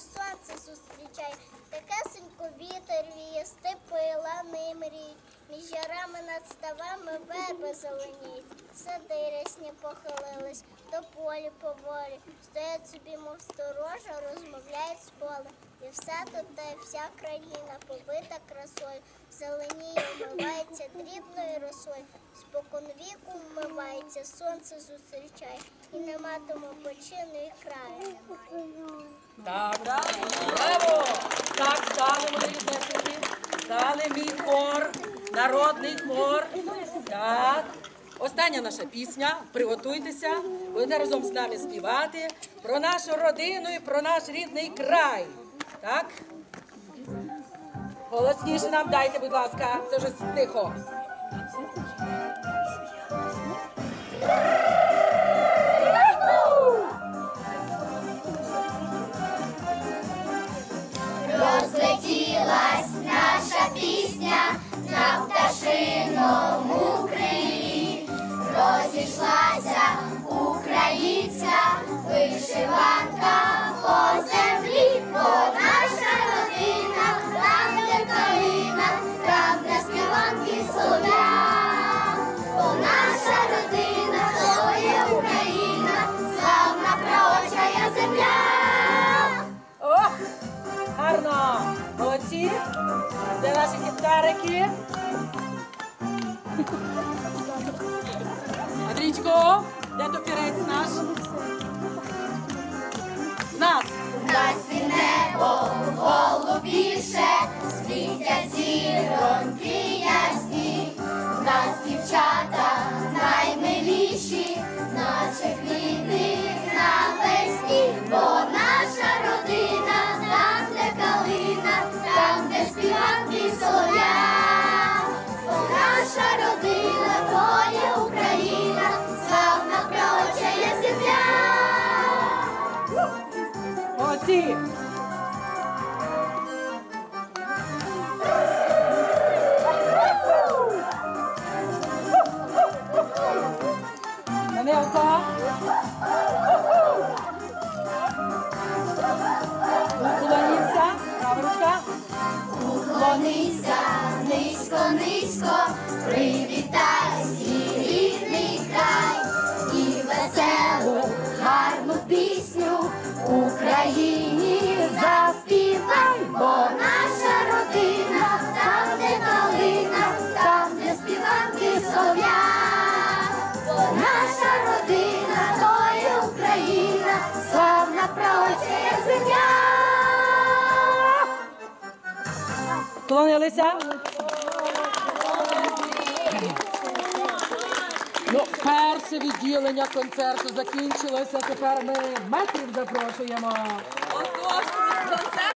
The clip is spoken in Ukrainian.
сонце зустрічай, такесенько вітер віє, степи, лани мріють, між ярами над ставами верби зеленіють, сади рясні похилились, до полі поволі, стоять собі, мов сторожа, розмовляють з полем. І все тут та й вся країна побита красою, зеленіє, вмивається дрібною росою, спокон віку вмивається, сонце зустрічає, і нема тому почину і краю немає. Стали мої десяти, дали мій хор, народний хор. Так. Остання наша пісня. Приготуйтеся. Будете разом з нами співати про нашу родину і про наш рідний край. Так? Голосніше нам дайте, будь ласка. Це вже тихо. Гарно! Молодці! Де наші гітарики? Андрійчко, де топірець наш? Нас! Нас і небо голубіше, Молодці! Данилко! Уклоніться, права ручка. Уклонися низько, низько, привітай Вклонилися. Ну, перше відділення концерту закінчилося. Тепер ми метрів запрошуємо.